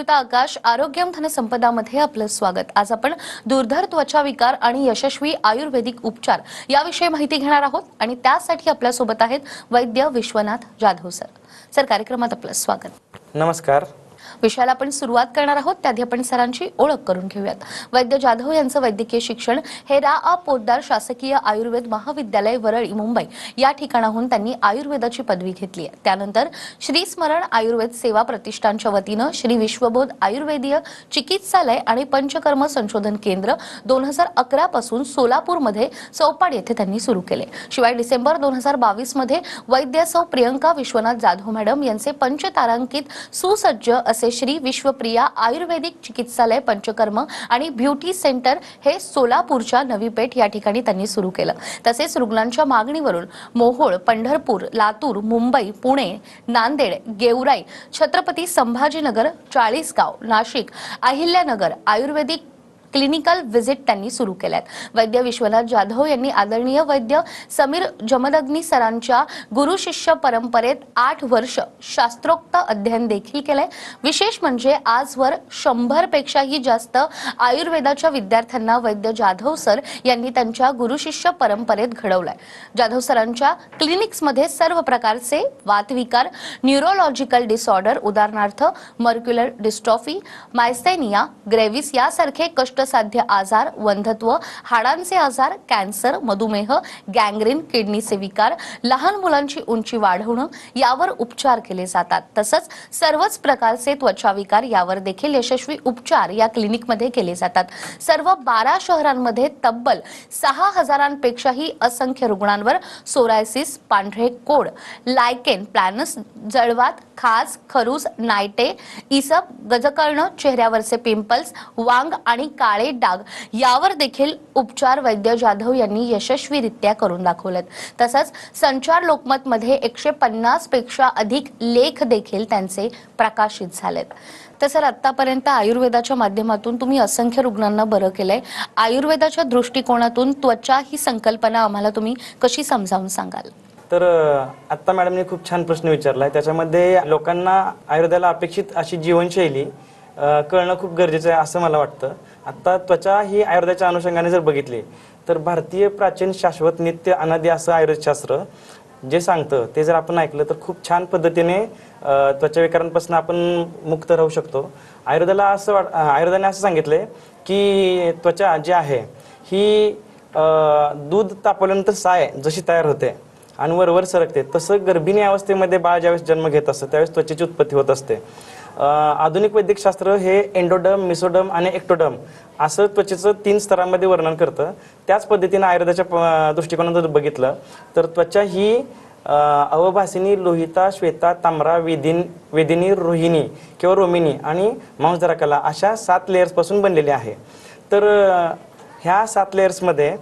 नमस्कार आकाश आरोग्यम धनसंपदामध्ये आपलं स्वागत. आज आपण दुर्धर त्वचा विकार आणि यशस्वी आयुर्वेदिक उपचार याविषयी माहिती घेणार आहोत आणि त्यासाठी आपल्यासोबत आहेत वैद्य विश्वनाथ जाधव सर. सर कार्यक्रमात आपलं स्वागत. नमस्कार. विषयाला आपण सुरुवात करणार आहोत त्याआधी आपण सरांची ओळख करून घेऊयात. वैद्य जाधव यांचं वैद्यकीय शिक्षण हे रा. अ. पोद्दार शासकीय आयुर्वेद महाविद्यालय वरळी मुंबई या ठिकाणाहून त्यांनी आयुर्वेदाची पदवी घेतली आहे. त्यानंतर श्री स्मरण आयुर्वेद सेवा प्रतिष्ठानच्या वतीनं श्री विश्वबोध आयुर्वेदीय चिकित्सालय आणि पंचकर्म संशोधन केंद्र दोन हजार अकरा पासून सोलापूरमध्ये चौपाड येथे त्यांनी सुरू केले. शिवाय डिसेंबर दोन हजार बावीसमध्ये वैद्य सौ प्रियंका विश्वनाथ जाधव मॅडम यांचे पंचतारांकित सुसज्ज असे श्री विश्वप्रिया आयुर्वेदिक चिकित्सालय पंचकर्म आणि ब्युटी सेंटर हे सोलापूरच्या नवी पेठ या ठिकाणी त्यांनी सुरू केलं. तसेच रुग्णांच्या मागणीवरून मोहोळ पंढरपूर लातूर मुंबई पुणे नांदेड गेवराई छत्रपती संभाजीनगर चाळीसगाव नाशिक अहिल्यानगर आयुर्वेदिक क्लिनिकल व्हिजिट त्यांनी सुरू केल्यात. वैद्य विश्वनाथ जाधव यांनी आदरणीय वैद्य समीर जमदग्नी सरांच्या गुरु शिष्य परंपरेत आठ वर्ष शास्त्रोक्त अध्ययन देखील केलंय. विशेष म्हणजे आजवर शंभर पेक्षाही जास्त आयुर्वेदाच्या विद्यार्थ्यांना वैद्य जाधव सर यांनी त्यांच्या गुरु शिष्य परंपरेत घडवलंय. जाधव सरांच्या क्लिनिक्समध्ये सर्व प्रकारचे वातविकार न्यूरोलॉजिकल डिसऑर्डर उदाहरणार्थ मर्क्युलर डिस्ट्रॉफी मायस्थेनिया ग्रेव्हिस यासारखे कष्ट कष्टसाध्य आजार वंधत्व हाडांचे आजार कॅन्सर मधुमेह गँग्रीन किडनीचे विकार लहान मुलांची उंची वाढवणं यावर उपचार केले जातात. तसंच सर्वच प्रकारचे त्वचा विकार यावर देखील यशस्वी उपचार या क्लिनिकमध्ये केले जातात. सर्व बारा शहरांमध्ये तब्बल सहा हजारांपेक्षाही असंख्य रुग्णांवर सोरायसिस पांढरे कोड लायकेन प्लॅनस जळवात खाज खरूज नायटे इसप गजकर्ण चेहऱ्यावरचे पिंपल्स वांग आणि का काळे डाग यावर देखील उपचार वैद्य जाधव यांनी यशस्वीरित्या करून दाखवलेत. तसंच संचार लोकमत मध्ये एकशे पन्नासपेक्षा अधिक लेख देखील त्यांचे प्रकाशित झालेत. तर सर आतापर्यंत आयुर्वेदाच्या माध्यमातून तुम्ही असंख्य रुग्णांना बरं केलंय. आयुर्वेदाच्या दृष्टिकोनातून त्वचा ही संकल्पना आम्हाला तुम्ही कशी समजावून सांगाल? तर आत्ता मॅडमने खूप छान प्रश्न विचारला आहे त्याच्यामध्ये लोकांना आयुर्वेदाला अपेक्षित अशी जीवनशैली अ, कळणं खूप गरजेचं आहे असं मला वाटतं. आत्ता त्वचा ही आयुर्वेदाच्या अनुषंगाने जर बघितली तर भारतीय प्राचीन शाश्वत नित्य अनादी असं आयुर्वेदशास्त्र जे सांगतं ते जर आपण ऐकलं तर खूप छान पद्धतीने अ, त्वचा विकारांपासून आपण मुक्त राहू शकतो. आयुर्वेदाला असं वाट अ, आयुर्वेदाने असं सांगितलंय की त्वचा जी आहे ही अ, दूध तापवल्यानंतर साय जशी तयार होते आणि वरवर सरकते तसं गर्भिणी अवस्थेमध्ये बाळ ज्यावेळेस जन्म घेत असतं त्यावेळेस त्वचेची उत्पत्ती होत असते. आधुनिक वैद्यकशास्त्र हे एन्डोडम मिसोडम आणि एक्टोडम असं त्वचेचं तीन स्तरांमध्ये वर्णन करतं. त्याच पद्धतीनं आयुर्वेदाच्या प- जर बघितलं तर त्वचा ही अवभासिनी लोहिता श्वेता तांबरा वेदिन वेदिनी रोहिणी किंवा रोमिनी आणि मांसधराकला अशा सात लेयर्सपासून बनलेली आहे. तर ह्या सात लेयर्समध्ये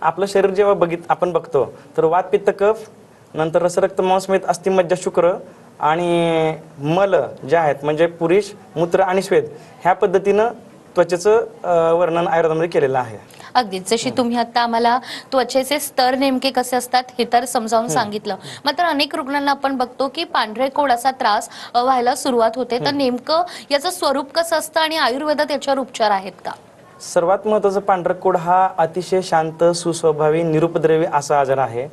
आपलं शरीर जेव्हा बघित आपण बघतो तर वात पित्त कफ नंतर रसरक्त मांसमेत अस्थिमज्जा शुक्र आणि मल जे आहेत म्हणजे पुरुष मूत्र आणि श्वेत ह्या पद्धतीनं त्वचेचं वर्णन आयुर्वेदामध्ये केलेलं आहे. अगदीच जशी तुम्ही आता आम्हाला त्वचेचे स्तर नेमके कसे असतात हे तर समजावून सांगितलं. मात्र अनेक रुग्णांना आपण बघतो की पांढरे कोड असा त्रास व्हायला सुरुवात होते. तर नेमकं याचं स्वरूप कसं असतं आणि आयुर्वेदात याच्यावर उपचार आहेत का? सर्वात महत्त्वाचं पांढरं कोड हा अतिशय शांत सुस्वभावी निरुपद्रवी असा आजार आहे.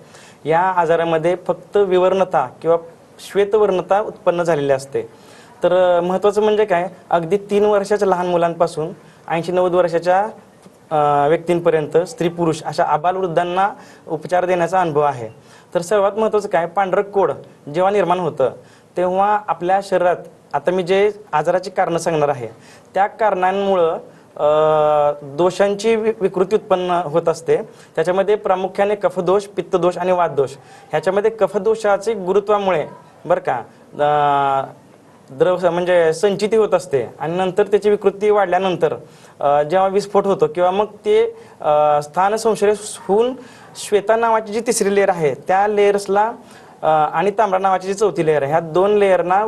या आजारामध्ये फक्त विवर्णता किंवा श्वेतवर्णता उत्पन्न झालेली असते. तर महत्त्वाचं म्हणजे काय? अगदी तीन वर्षाच्या लहान मुलांपासून ऐंशी नव्वद वर्षाच्या व्यक्तींपर्यंत स्त्री पुरुष अशा आबालवृद्धांना उपचार देण्याचा अनुभव आहे. तर सर्वात महत्त्वाचं काय? पांढरं कोड जेव्हा निर्माण होतं तेव्हा आपल्या शरीरात आता मी जे आजाराची कारणं सांगणार आहे त्या कारणांमुळं दोषांची विकृती उत्पन्न होत असते. त्याच्यामध्ये प्रामुख्याने कफदोष पित्तदोष आणि वाददोष. ह्याच्यामध्ये कफदोषाचे गुरुत्वामुळे बरं का? द्रव म्हणजे संचिती होत असते. आणि नंतर त्याची विकृती वाढल्यानंतर जेव्हा विस्फोट होतो किंवा मग ते स्थान संशय होऊन श्वेता नावाची जी तिसरी लेअर आहे त्या लेअर्सला आणि तांबडा नावाची जी चौथी लेअर आहे ह्या दोन लेअरना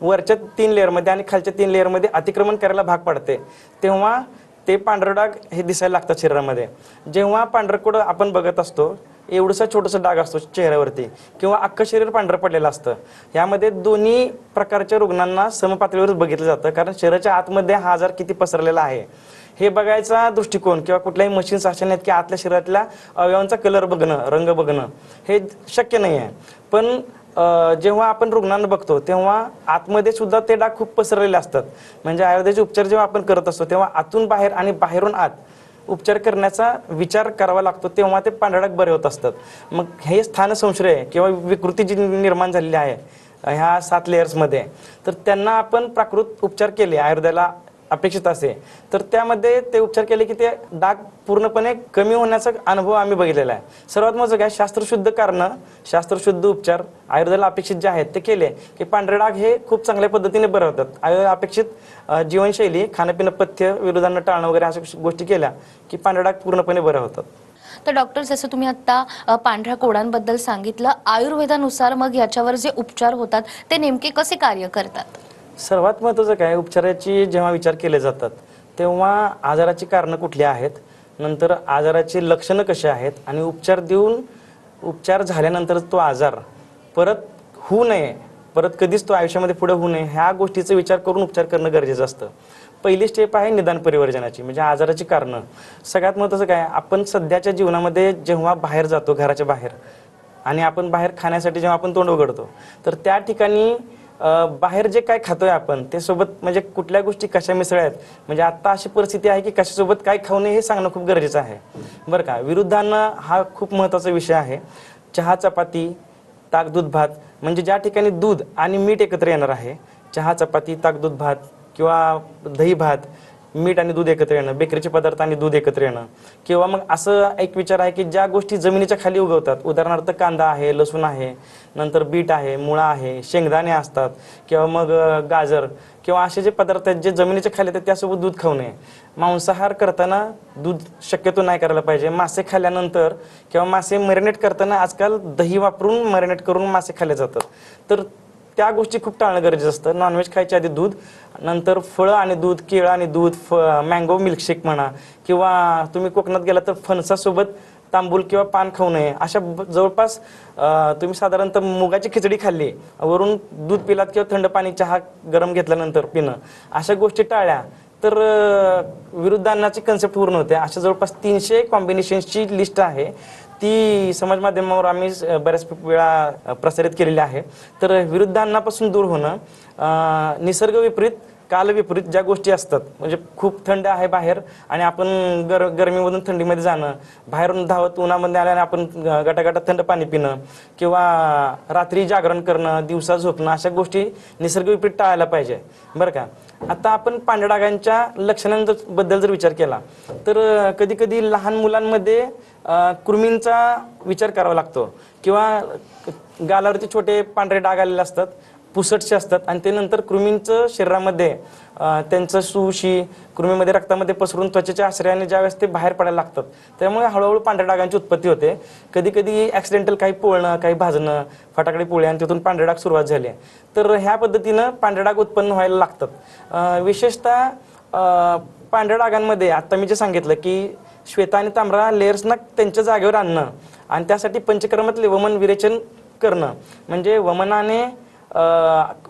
वरच्या तीन लेअरमध्ये आणि खालच्या तीन लेअरमध्ये अतिक्रमण करायला भाग पडते. तेव्हा ते पांढरडाग हे दिसायला लागतात शरीरामध्ये. जेव्हा पांढरकोड आपण बघत असतो एवढंसा छोटंसं डाग असतो चेहऱ्यावरती किंवा अख्खं शरीर पांढरं पडलेलं असतं. यामध्ये दोन्ही प्रकारच्या रुग्णांना समपातळीवर बघितलं जातं. कारण शरीराच्या आतमध्ये हा आजार किती पसरलेला आहे. हे बघायचा दृष्टिकोन किंवा कुठल्याही मशीन्स अशा नाहीत की आतल्या शरीरातल्या अवयवांचा कलर बघणं रंग बघणं हे शक्य नाही आहे पण जेव्हा आपण रुग्णांना बघतो तेव्हा आतमध्ये सुद्धा ते डाग खूप पसरलेले असतात. म्हणजे आयुर्वेदाचे उपचार जेव्हा आपण करत असतो तेव्हा आतून बाहेर आणि बाहेरून आत उपचार करण्याचा विचार करावा लागतो तेव्हा ते पांढरा बरे होत असतात. मग हे स्थान संशय किंवा विकृती जी निर्माण झालेली आहे ह्या सात लेयर्समध्ये तर त्यांना आपण प्राकृत उपचार केले आयुर्वेदाला अपेक्षित असे. तर त्यामध्ये ते उपचार केले की ते डाग पूर्णपणे कमी होण्याचा अनुभव आम्ही बघितलेला आहे. सर्वात महत्त्वाचं काय? शास्त्रशुद्ध कारणं शास्त्रशुद्ध उपचार आयुर्वेदाला अपेक्षित जे आहेत ते केले की पांढरे डाग हे खूप चांगल्या पद्धतीने बरं होतात. आयुर्वेदा अपेक्षित जीवनशैली खाणंपिणं पथ्य विरोधांना टाळणं वगैरे अशा गोष्टी केल्या की पांढरे डाग पूर्णपणे बरं होतात. तर डॉक्टर जसं तुम्ही आता पांढऱ्या कोडांबद्दल सांगितलं आयुर्वेदानुसार मग याच्यावर जे उपचार होतात ते नेमके कसे कार्य करतात? सर्वात महत्त्वाचं काय? उपचाराची जेव्हा विचार केले जातात तेव्हा आजाराची कारणं कुठली आहेत? नंतर आजाराची लक्षणं कशी आहेत? आणि उपचार देऊन उपचार झाल्यानंतर तो आजार परत होऊ नये परत कधीच तो आयुष्यामध्ये पुढे होऊ नये ह्या गोष्टीचा विचार करून उपचार करणं गरजेचं असतं. पहिली स्टेप आहे निदान परिवर्जनाची म्हणजे आजाराची कारणं. सगळ्यात महत्त्वाचं काय? आपण सध्याच्या जीवनामध्ये जेव्हा बाहेर जातो घराच्या बाहेर आणि आपण बाहेर खाण्यासाठी जेव्हा आपण तोंड उघडतो तर त्या ठिकाणी बाहेर जे काय खातोय आपण ते सोबत म्हणजे कुठल्या गोष्टी कशा मिसळ्यात म्हणजे आता अशी परिस्थिती आहे की कशासोबत काय खाऊ नये हे सांगणं खूप गरजेचं आहे. बरं का? विरुद्धांना हा खूप महत्त्वाचा विषय आहे. चहा चपाती ताक दूध भात म्हणजे ज्या ठिकाणी दूध आणि मीठ एकत्र येणार आहे चहा चपाती ताक दूध भात किंवा दही भात मीठ आणि दूध एकत्र येणं बेकरीचे पदार्थ आणि दूध एकत्र येणं. किंवा मग असं एक विचार आहे की ज्या गोष्टी जमिनीच्या खाली उगवतात उदाहरणार्थ कांदा आहे लसूण आहे नंतर बीट आहे मुळा आहे शेंगदाणे असतात किंवा मग गाजर किंवा असे जे पदार्थ आहेत जे जमिनीच्या खाली आहेत त्यासोबत दूध खाऊ नये. मांसाहार करताना दूध शक्यतो नाही करायला पाहिजे. मासे खाल्यानंतर किंवा मासे मॅरिनेट करताना आजकाल दही वापरून मॅरिनेट करून मासे खाल्ले जातात. तर त्या गोष्टी खूप टाळणं गरजेचं असतं. नॉनव्हेज खायच्या आधी दूध नंतर फळं आणि दूध केळं आणि दूध फ मँगो मिल्कशेक म्हणा किंवा तुम्ही कोकणात गेला तर फणसासोबत तांबूल किंवा पान खाऊ नये. अशा ब- जवळपास तुम्ही साधारणतः मुगाची खिचडी खाल्ली वरून दूध पिलात किंवा थंड पाणी चहा गरम घेतल्यानंतर पिणं. अशा गोष्टी टाळल्या. तर विरुद्ध विरुद्धांनाची कन्सेप्ट पूर्ण होते. अशा जवळपास तीनशे कॉम्बिनेशन्सची लिस्ट आहे. ती समाज माध्यमावर आम्ही बऱ्याच वेळा प्रसारित केलेली आहे. तर विरुद्ध अन्नापासून दूर होणं निसर्ग विपरीत काल विपरीत ज्या गोष्टी असतात म्हणजे खूप थंड आहे बाहेर आणि आपण गर गरमीमधून थंडीमध्ये जाणं बाहेरून धावत उन्हामध्ये आल्याने आपण ग- गटागटात थंड पाणी पिणं किंवा रात्री जागरण करणं दिवसा झोपणं अशा गोष्टी निसर्ग विपरीत टाळायला पाहिजे. बरं का? आता आपण पांढऱ्या डागांच्या लक्षणांबद्दल जर विचार केला तर कधी कधी लहान मुलांमध्ये कृमींचा विचार करावा लागतो. किंवा गालावरती छोटे पांढरे डाग आलेले असतात पुसटचे असतात आणि ते नंतर कृमींचं शरीरामध्ये त्यांचं सुशी कृमीमध्ये रक्तामध्ये पसरून त्वचेच्या आश्रयाने ज्यावेळेस ते बाहेर पडायला लागतात. त्यामुळे हळूहळू पांढऱ्या डागांची उत्पत्ती होते. कधी कधी ॲक्सिडेंटल काही पोळणं काही भाजणं फटाकडे पोळे आणि तिथून पांढरे डाग सुरुवात झाली. तर ह्या पद्धतीनं पांढरे डाग उत्पन्न व्हायला लागतात. विशेषतः पांढऱ्या डागांमध्ये आत्ता मी जे सांगितलं की श्वेता आणि तांबरा लेयर्सना त्यांच्या जागेवर आणणं आणि त्यासाठी पंचकर्मातले वमन विरेचन करणं. म्हणजे वमनाने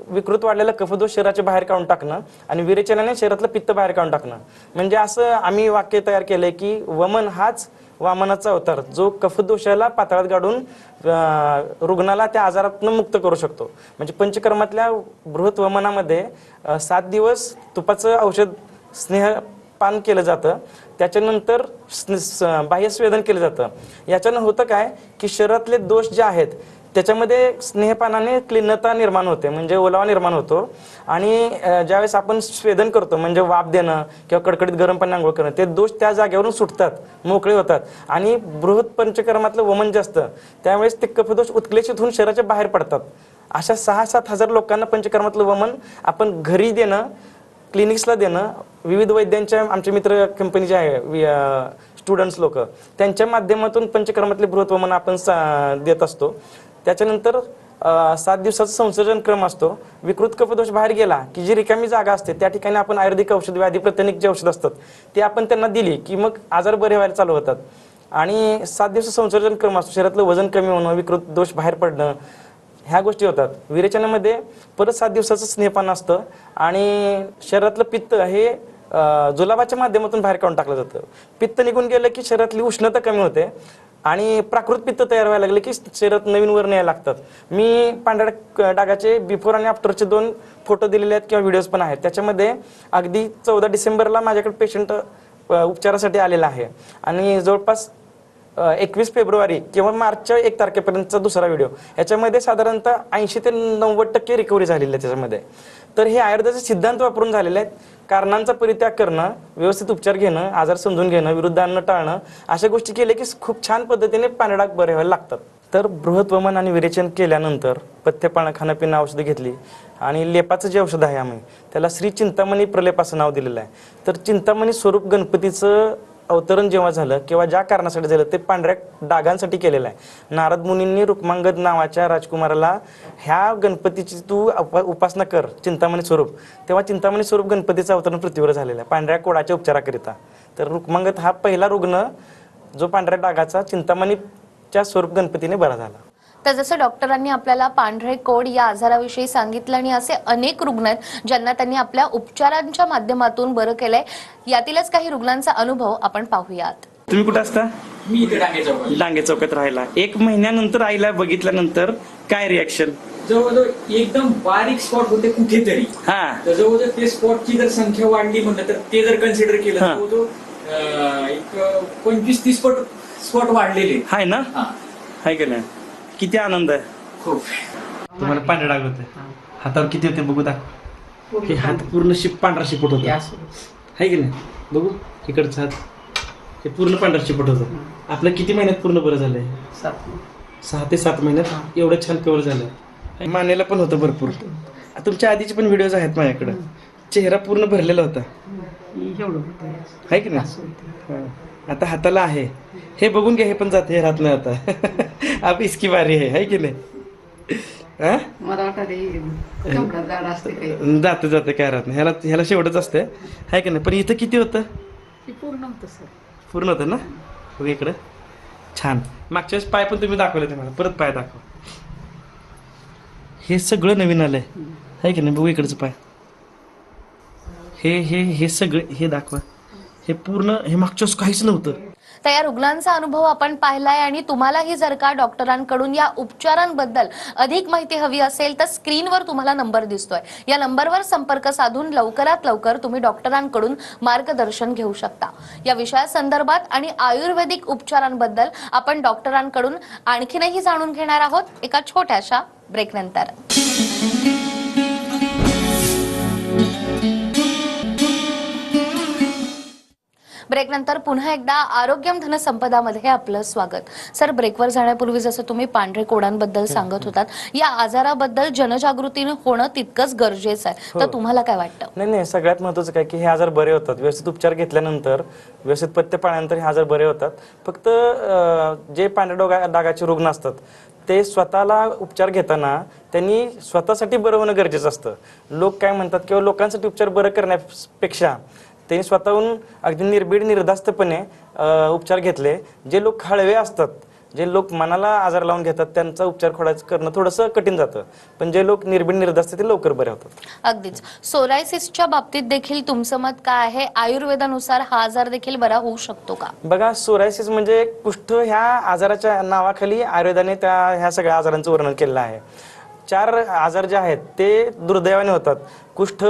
विकृत वाढलेला कफदोष शरीराच्या बाहेर काढून टाकणं आणि विरेचनाने शरीरातलं पित्त बाहेर काढून टाकणं. म्हणजे असं आम्ही वाक्य तयार केलंय की वमन हाच वामनाचा अवतार जो कफदोषाला पातळात गाडून रुग्णाला त्या आजारातून मुक्त करू शकतो. म्हणजे पंचकर्मातल्या बृहत वमनामध्ये सात दिवस तुपाचं औषध स्नेहपान केलं जातं. त्याच्यानंतर स- बाह्यस्वेदन केलं जातं. याच्यानं होतं काय की शरीरातले दोष जे आहेत त्याच्यामध्ये स्नेहपानाने क्लीनता निर्माण होते म्हणजे ओलावा निर्माण होतो. आणि ज्यावेळेस आपण स्वेदन करतो म्हणजे वाफ देणं किंवा कडकडीत गरम पाणी आंघोळ करणं ते दोष त्या जागेवरून सुटतात मोकळे होतात. आणि बृहत पंचकर्मातलं वमन जे असतं त्यावेळेस ते कफदोष उत्क्लेषित होऊन शरीराच्या बाहेर पडतात. अशा सहा सात हजार लोकांना पंचकर्मातलं वमन आपण घरी देणं क्लिनिक्सला देणं विविध वैद्यांच्या आमचे मित्र कंपनी जे आहे स्टुडंट्स लोक त्यांच्या माध्यमातून पंचकर्मातले बृहत्वमन आपण सा- देत असतो. त्याच्यानंतर सात दिवसाचा संसर्जन क्रम असतो. विकृत कफदोष बाहेर गेला की जी रिकामी जागा असते त्या ठिकाणी आपण आयुर्वेदिक औषध व्याधी प्रत्यनिक जे औषध असतात ते आपण त्यांना दिली की मग आजार बरे व्हायला चालू होतात. आणि सात दिवस संसर्जन क्रम असतो शरीरातलं वजन कमी होणं विकृत दोष बाहेर पडणं ह्या गोष्टी होतात. विरेचनामध्ये परत सात दिवसाचं स्नेहपान असतं आणि शरीरातलं पित्त हे जुलाबाच्या माध्यमातून बाहेर काढून टाकलं जातं. पित्त निघून गेलं की शरीरातली उष्णता कमी होते. आणि प्राकृत पित्त तयार व्हायला लागले की शरीरात नवीन वर्ण यायला लागतात. मी पांढऱ्या क- डागाचे बिफोर आणि आफ्टरचे दोन फोटो दिलेले आहेत किंवा व्हिडिओज पण आहेत. त्याच्यामध्ये अगदी चौदा डिसेंबरला माझ्याकडे पेशंट उपचारासाठी आलेला आहे. आणि जवळपास एकवीस फेब्रुवारी किंवा मार्चच्या एक तारखेपर्यंतचा दुसरा व्हिडिओ याच्यामध्ये साधारणतः ऐंशी ते नव्वद टक्के रिकव्हरी झालेली आहे त्याच्यामध्ये. तर हे आयुर्वेदाचे सिद्धांत वापरून झालेले आहेत. कारणांचा परित्याग करणं व्यवस्थित उपचार घेणं आजार समजून घेणं विरुद्ध अन्न टाळणं अशा गोष्टी केल्या की खूप छान पद्धतीने पाण्याडाग बरे व्हायला लागतात. तर बृहत्वमन आणि विरेचन केल्यानंतर पथ्य पाळणं खाणं पिणं औषधं घेतली आणि लेपाचं जे औषध आहे आम्ही त्याला श्री चिंतामणी प्रलेप असं नाव दिलेलं आहे. तर चिंतामणी स्वरूप गणपतीचं अवतरण जेव्हा झालं किंवा ज्या कारणासाठी झालं ते पांढऱ्या डागांसाठी केलेलं आहे. नारद मुनींनी रुक्मांगद नावाच्या राजकुमाराला ह्या गणपतीची तू उपासना कर चिंतामणी स्वरूप. तेव्हा चिंतामणी स्वरूप गणपतीचं अवतरण पृथ्वीवर झालेलं आहे पांढऱ्या कोडाच्या उपचाराकरिता. तर रुक्मांगद हा पहिला रुग्ण जो पांढऱ्या डागाचा चिंतामणीच्या स्वरूप गणपतीने बरा झाला. तर जसं डॉक्टरांनी आपल्याला पांढरे कोड या आजाराविषयी सांगितलं आणि असे अनेक रुग्ण आहेत ज्यांना त्यांनी आपल्या उपचारांच्या माध्यमातून बरं केलंय यातीलच काही रुग्णांचा अनुभव आपण पाहूयात. तुम्ही कुठं असता? मी डांगे चौकात. राहिला एक महिन्यानंतर आईला बघितल्यानंतर काय रिॲक्शन जवळजवळ एकदम बारीक स्पॉट होते कुठेतरी. हा. तर जवळजवळ ते स्पॉटची जर संख्या वाढली म्हणलं तर ते जर कन्सिडर केलं जवळजवळ एक पंचवीस तीस पट स्पॉट वाढलेले. हाय ना? हा. हाय का नाही? किती आनंद आहे? खूप. तुम्हाला पांढरे डाग होते. हातावर किती होते बघू दाखव. हे हात पूर्ण शिप पांढरा शिपट होता. हाय की नाही? बघू. इकडचा हात. हे पूर्ण पांढरा शिपट होतं. आपलं किती महिन्यात पूर्ण बरं झालंय? सहा ते सात महिन्यात? एवढं छान कव्हर झालं मानेला पण होतं भरपूर. तुमच्या आधीचे पण व्हिडिओज आहेत माझ्याकडं. चेहरा पूर्ण भरलेला होता. आहे की नाही. आता हाताला आहे. हे बघून घ्या हे पण जाते हे राहत नाही आता. अब इसकी बारी आहे है की नाही? हा? मला ते जाते जाते काय राहत नाही. ह्याला ह्याला शेवटच असते. आहे की नाही? पण इथं किती होतं? ते पूर्ण होतं सर. पूर्ण होतं ना? बघ इकडं. छान. मागच्या वेळेस पाय पण तुम्ही दाखवले तुम्हाला परत पाय दाखव. हे सगळं नवीन आलंय. आहे की नाही? बघू इकडचं पाय. हे हे हे सगळं हे दाखवा. हे पूर्ण हे मागच्या काहीच नव्हतं. तर या रुग्णांचा अनुभव आपण पाहिलाय आणि तुम्हालाही जर का डॉक्टरांकडून या उपचारांबद्दल अधिक माहिती हवी असेल तर स्क्रीनवर तुम्हाला नंबर दिसतोय. या नंबरवर संपर्क साधून लवकरात लवकर तुम्ही डॉक्टरांकडून मार्गदर्शन घेऊ शकता. या विषयासंदर्भात आणि आयुर्वेदिक उपचारांबद्दल आपण डॉक्टरांकडून आणखीनही जाणून घेणार आहोत एका छोट्याशा ब्रेकनंतर ब्रेक नंतर पुन्हा एकदा आरोग्यम धनसंपदामध्ये आपलं स्वागत. सर ब्रेकवर जाण्यापूर्वी जसं तुम्ही पांढरे कोडांबद्दल सांगत होतात या आजाराबद्दल जनजागृती होणं तितकंच गरजेचं आहे. तर तुम्हाला काय वाटतं? नाही नाही सगळ्यात महत्त्वाचं काय की हे आजार बरे होतात. व्यवस्थित उपचार घेतल्यानंतर व्यवस्थित पथ्य पाळल्यानंतर हे आजार बरे होतात. फक्त जे पांढऱ्या डोगा डागाचे रुग्ण असतात ते स्वतःला उपचार घेताना त्यांनी स्वतःसाठी बरं होणं गरजेचं असतं. लोक काय म्हणतात किंवा लोकांसाठी उपचार बरं करण्यापेक्षा त्यांनी स्वतःहून अगदी निर्भीड निर्धास्तपणे उपचार घेतले. जे लोक हळवे असतात जे लोक मनाला आजार लावून घेतात त्यांचा उपचार खोडायचं करणं थोडंसं कठीण जातं. पण जे लोक निर्भीड निर्धास्त ते लवकर बरे होतात. अगदीच. सोरायसिसच्या बाबतीत देखील तुमचं मत काय आहे? आयुर्वेदानुसार हा आजार देखील बरा होऊ शकतो का? बघा सोरायसिस म्हणजे कुष्ठ ह्या आजाराच्या नावाखाली आयुर्वेदाने त्या ह्या सगळ्या आजारांचं वर्णन केलेलं आहे. चार आजार जे आहेत ते दुर्दैवाने होतात. कुष्ठ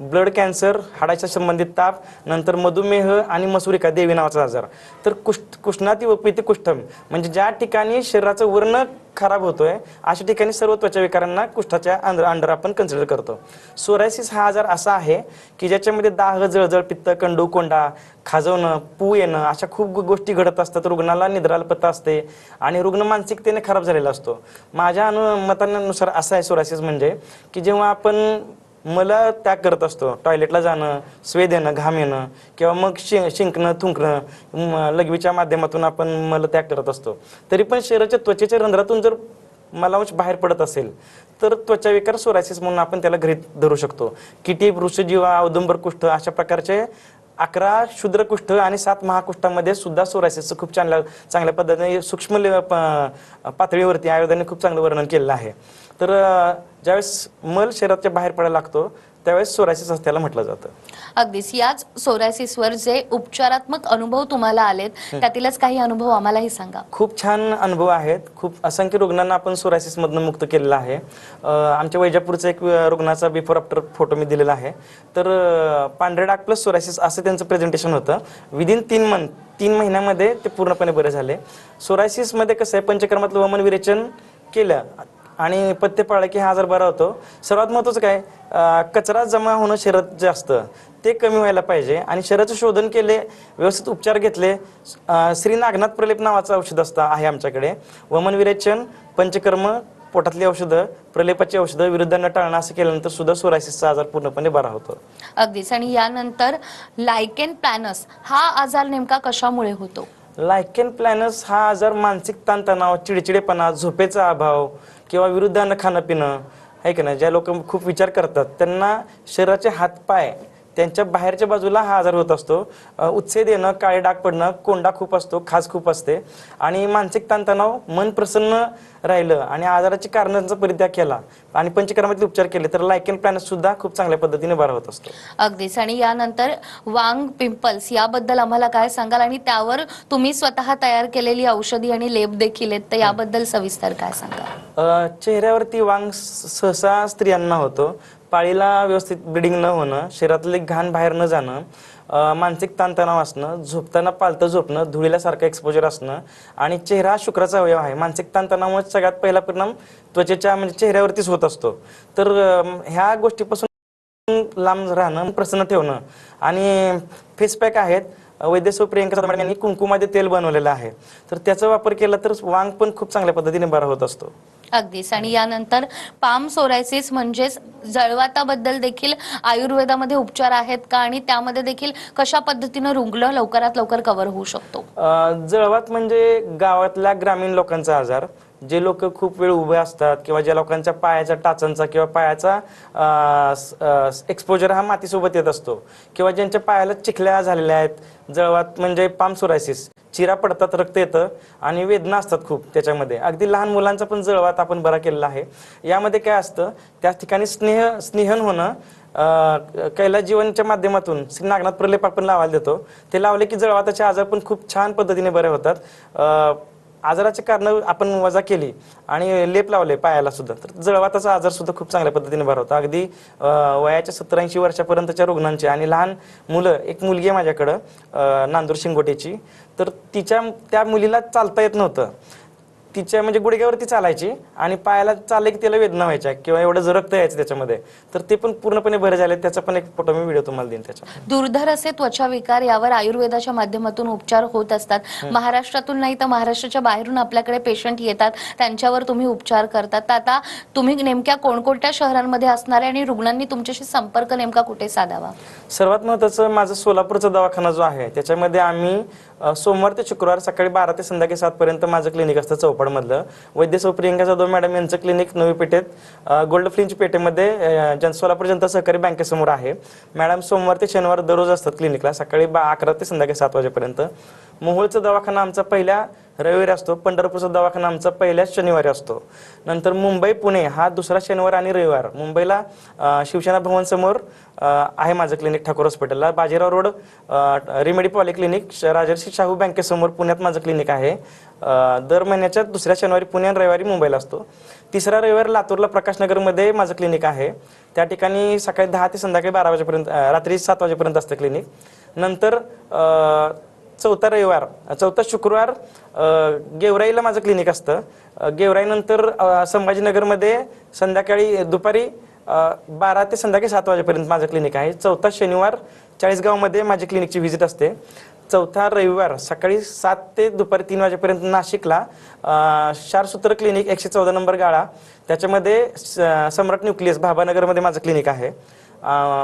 ब्लड कॅन्सर हाडाच्या संबंधित ताप नंतर मधुमेह आणि मसुरिका देवी नावाचा आजार. तर कुष्ठ कुष्णाती व पिती कुष्ठम म्हणजे ज्या ठिकाणी शरीराचं वर्ण खराब होतोय अशा ठिकाणी सर्व त्वचा विकारांना कुष्ठाच्या अंडर अंडर आपण कन्सिडर करतो. सोरायसिस हा आजार असा आहे की ज्याच्यामध्ये दाह जळजळ पित्त कंडू कोंडा खाजवणं पू येणं अशा खूप गोष्टी घडत असतात. रुग्णाला निद्रालपत्ता असते आणि रुग्ण मानसिकतेने खराब झालेला असतो. माझ्या अनु मतानुसार असं आहे सोरायसिस म्हणजे की जेव्हा आपण मला त्याग करत असतो. टॉयलेटला जाणं स्वेद येणं घाम येणं किंवा मग शि शिंकणं थुंकणं म- लघवीच्या माध्यमातून आपण मला त्याग करत असतो. तरी पण शरीराच्या त्वचेच्या रंध्रातून जर मलावंश बाहेर पडत असेल तर त्वचा विकार सोरायसिस म्हणून आपण त्याला घरी धरू शकतो. किटी वृषजीवा औदुंबर कुष्ठ अशा प्रकारचे अकरा क्षुद्रकुष्ठ आणि सात महाकुष्ठामध्ये सुद्धा सोरायसिसचं खूप चांगल्या चांगल्या पद्धतीने सूक्ष्म प- पातळीवरती आयुर्वेदाने खूप चांगलं वर्णन केलेलं आहे. तर ज्यावेळेस मल शरीराच्या बाहेर पडायला लागतो त्यावेळेस सोरायसिस असं त्याला म्हटलं जातं. अगदीच. याच सोरायसिसवर जे उपचारात्मक अनुभव तुम्हाला आलेत त्यातीलच काही अनुभव आम्हालाही सांगा. खूप छान अनुभव आहेत. खूप असंख्य रुग्णांना आपण सोरायसिसमधनं मुक्त केलेलं आहे. आमच्या वैजापूरचा एक रुग्णाचा बिफोर आफ्टर फोटो मी दिलेला आहे. तर पांढरे डाग प्लस सोरायसिस असं त्यांचं प्रेझेंटेशन होतं. विदिन तीन मंथ तीन महिन्यामध्ये ते पूर्णपणे बरे झाले. सोरायसिसमध्ये कसं आहे पंचकर्मातलं वमन विरेचन केलं आणि पथ्य पाळलं की हा आजार बरा होतो. सर्वात महत्त्वाचं काय? अं, कचरा जमा होणं शरीरात जास्त. ते कमी व्हायला पाहिजे आणि शरीराचं शोधन केले व्यवस्थित उपचार घेतले अं, श्री नागनाथ प्रलेप नावाचं औषध असतं आहे आमच्याकडे. वमन विरेचन पंचकर्म पोटातली औषधं प्रलेपाची औषधं विरुद्धांना टाळणं असं केल्यानंतर सुद्धा सोरायसिसचा आजार पूर्णपणे बरा होतो. अगदीच. आणि यानंतर लायकेन प्लॅनस हा आजार नेमका कशामुळे होतो? लायकेन प्लॅनस हा आजार मानसिक ताणतणाव चिडचिडेपणा झोपेचा अभाव किंवा विरुद्धानं खाणं पिणं आहे की नाही? ज्या लोक खूप विचार करतात त्यांना शरीराचे हातपाय त्यांच्या बाहेरच्या बाजूला हा आजार होत असतो. उत्सेद येणं काळे डाग पडणं कोंडा खूप असतो खाज खूप असते. आणि मानसिक ताणतणाव मन प्रसन्न राहिलं आणि आजाराची कारणांचा परित्याग केला आणि पंचकर्मातले उपचार केले तर लायकेन प्लॅनस सुद्धा खूप चांगल्या पद्धतीने बरा होत असतो. अगदीच. आणि यानंतर वांग पिंपल्स याबद्दल आम्हाला काय सांगाल? आणि त्यावर तुम्ही स्वतः तयार केलेली औषधी आणि लेप देखील आहेत तर याबद्दल सविस्तर काय सांगाल? चेहऱ्यावरती वांग सहसा स्त्रियांना होतो. पाळीला व्यवस्थित ब्लिडिंग न होणं शरीरातले घाण बाहेर न जाणं अ, मानसिक ताणतणाव असणं झोपताना पालतं झोपणं धुळील्यासारखं एक्सपोजर असणं आणि चेहरा हा शुक्राचा अवयव आहे. मानसिक ताणतणावामुळे सगळ्यात पहिला परिणाम त्वचेच्या म्हणजे चेहऱ्यावरतीच होत असतो. तर ह्या गोष्टीपासून लांब राहणं प्रसन्न ठेवणं आणि फेस पॅक आहेत. वैद्यस्व प्रियंका सातव यांनी कुंकुमध्ये तेल बनवलेलं आहे. तर त्याचा वापर केला तर वांग पण खूप चांगल्या पद्धतीने बरा होत असतो. अगदीच. आणि यानंतर पाम सोरायसिस म्हणजेच जळवाताबद्दल देखील आयुर्वेदामध्ये उपचार आहेत का? आणि त्यामध्ये देखील कशा पद्धतीनं रुग्ण लवकरात लवकर कव्हर होऊ शकतो? जळवात म्हणजे गावातल्या ग्रामीण लोकांचा आजार. जे लोक खूप वेळ उभे असतात किंवा ज्या लोकांच्या पायाच्या टाचांचा किंवा पायाचा एक्सपोजर हा मातीसोबत येत असतो. किंवा ज्यांच्या पायाला चिखल्या झालेल्या आहेत. जळवात म्हणजे पाम सोरायसिस. चिरा पडतात रक्त येतं आणि वेदना असतात खूप त्याच्यामध्ये. अगदी लहान मुलांचा पण जळवात आपण बरा केलेला आहे. यामध्ये काय असतं त्या ठिकाणी स्नेह स्नेहन होणं कैला कैलास जीवनच्या माध्यमातून श्री नागनाथ प्रलेप आपण लावायला देतो. ते लावले की जळवाताचे आजार पण खूप छान पद्धतीने बरे होतात. आजाराचे कारण आपण वजा केली आणि लेप लावले पायाला सुद्धा. तर जळवाताचा आजार सुद्धा खूप चांगल्या पद्धतीने बरा होता. अगदी वयाच्या सत्तर ऐंशी वर्षापर्यंतच्या रुग्णांचे आणि लहान मुलं एक मुलगी आहे माझ्याकडं नांदूर शिंगोटेची. तर तिच्या त्या मुलीला चालता येत नव्हतं. तिच्या म्हणजे गुडघ्यावरती चालायची आणि पायाला चालले की त्याला वेदना व्हायच्या किंवा एवढं जरक्त यायचं त्याच्यामध्ये तर ते पण पूर्णपणे बरे झाले. त्याचा पण एक फोटो मी व्हिडिओ तुम्हाला देईन त्याच्या दुर्धर असे त्वचा विकार यावर आयुर्वेदाच्या माध्यमातून उपचार होत असतात. महाराष्ट्रातून नाही तर महाराष्ट्राच्या बाहेरून आपल्याकडे पेशंट येतात. त्यांच्यावर तुम्ही उपचार करतात. तर आता तुम्ही नेमक्या कोणकोणत्या शहरांमध्ये असणारे आणि रुग्णांनी तुमच्याशी संपर्क नेमका कुठे साधावा? सर्वात महत्त्वाचं माझं सोलापूरचा दवाखाना जो आहे त्याच्यामध्ये आम्ही सोमवार ते शुक्रवार सकाळी बारा ते संध्याकाळी सातपर्यंत माझं क्लिनिक असतं चौपाडमधलं. वैद्यसव प्रियंका जाधव मॅडम यांचं क्लिनिक नवी पेठेत. गोल्ड फ्लिंच पेठेमध्ये जन सोलापूर जनता सहकारी बँकेसमोर आहे. मॅडम सोमवार ते शनिवार दररोज असतात क्लिनिकला सकाळी बा अकरा ते संध्याकाळी सात वाजेपर्यंत. मोहोळचा दवाखाना आमचा पहिल्या रविवारी असतो पंढरपूरचा दवाखाना आमचा पहिल्याच शनिवारी असतो. नंतर मुंबई पुणे हा दुसरा शनिवार आणि रविवार. मुंबईला शिवसेना भवन समोर आहे माझं क्लिनिक ठाकूर हॉस्पिटलला बाजीराव रोड अ, रेमेडी पॉलिक्लिनिक श- राजर्षी शाहू बँकेसमोर पुण्यात माझं क्लिनिक आहे. दर महिन्याच्या दुसऱ्या शनिवारी पुणे आणि रविवारी मुंबईला असतो. तिसरा रविवार लातूरला प्रकाशनगरमध्ये माझं क्लिनिक आहे. त्या ठिकाणी सकाळी दहा ते संध्याकाळी बारा वाजेपर्यंत रात्री सात वाजेपर्यंत असतं क्लिनिक नंतर चौथा रविवार चौथा शुक्रवार गेवराईला माझं क्लिनिक असतं. गेवराईनंतर संभाजीनगरमध्ये संध्याकाळी दुपारी बारा ते संध्याकाळी सात वाजेपर्यंत माझं क्लिनिक आहे. चौथा शनिवार चाळीसगावमध्ये माझी क्लिनिकची व्हिजिट असते. चौथा रविवार सकाळी सात ते दुपारी तीन वाजेपर्यंत नाशिकला शारसूत्र क्लिनिक एकशे चौदा नंबर गाळा. त्याच्यामध्ये स- सम्राट न्यूक्लियस भाभानगरमध्ये माझं क्लिनिक आहे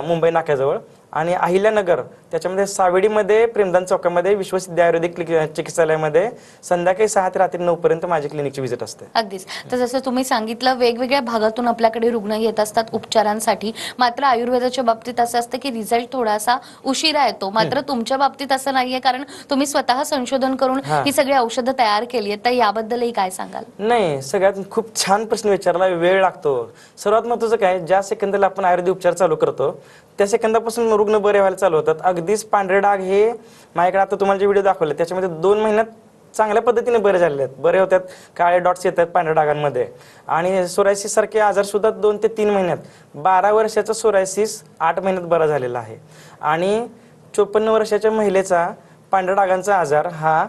मुंबई नाक्याजवळ. आणि अहिल्यानगर त्याच्यामध्ये सावेडीमध्ये प्रेमदान चौकामध्ये विश्वसिद्धी आयुर्वेदिक चिकित्सालयामध्ये संध्याकाळी सहा ते रात्री नऊ पर्यंत माझी क्लिनिकची व्हिजिट असते. अगदीच. तर जसं तुम्ही सांगितलं वेगवेगळ्या भागातून आपल्याकडे रुग्ण येत असतात उपचारांसाठी. मात्र आयुर्वेदाच्या बाबतीत असं असतं की रिझल्ट थोडासा उशिरा येतो. मात्र तुमच्या बाबतीत असं नाहीये कारण तुम्ही स्वतः संशोधन करून हा. ही सगळी औषधं तयार केली आहेत. तर याबद्दलही काय सांगाल? नाही सगळ्यात खूप छान प्रश्न विचारला वेळ लागतो. सर्वात महत्वाचं काय ज्या सेकंदाला आपण आयुर्वेदिक उपचार चालू करतो त्या सेकंदापासून रुग्ण बरे व्हायला चालू होतात. अगदीच पांढरे डाग हे माझ्याकडे आता तुम्हाला जे व्हिडिओ दाखवले त्याच्यामध्ये दोन महिन्यात चांगल्या पद्धतीने बरे झालेले आहेत. बरे होतात काळे डॉट्स येतात पांढऱ्या डागांमध्ये. आणि सोरायसिस सारखे आजार सुद्धा दोन ते तीन महिन्यात. बारा वर्षाचा सोरायसिस आठ महिन्यात बरा झालेला आहे. आणि चोपन्न वर्षाच्या महिलेचा पांढऱ्या डागांचा आजार हा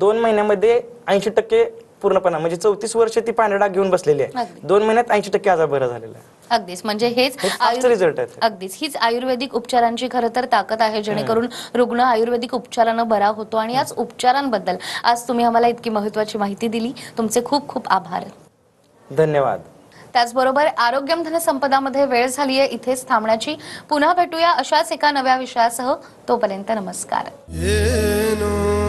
दोन महिन्यामध्ये ऐंशी टक्के पूर्णपणा म्हणजे चौतीस वर्ष ती पांढऱ्या डाग घेऊन बसलेली आहे. दोन महिन्यात ऐंशी टक्के आजार बरा झालेला आहे. अगदीच. म्हणजे हेच आहेत. अगदीच. हीच आयुर्वेदिक उपचारांची खरं तर ताकद आहे जेणेकरून रुग्ण आयुर्वेदिक उपचारानं बरा होतो आणि याच उपचारांबद्दल आज तुम्ही आम्हाला इतकी महत्वाची माहिती दिली. तुमचे खूप खूप आभार. धन्यवाद. त्याचबरोबर आरोग्यम धनसंपदामध्ये वेळ झाली आहे. इथेच थांबण्याची. पुन्हा भेटूया अशाच एका नव्या विषयासह. तोपर्यंत नमस्कार. Yeah.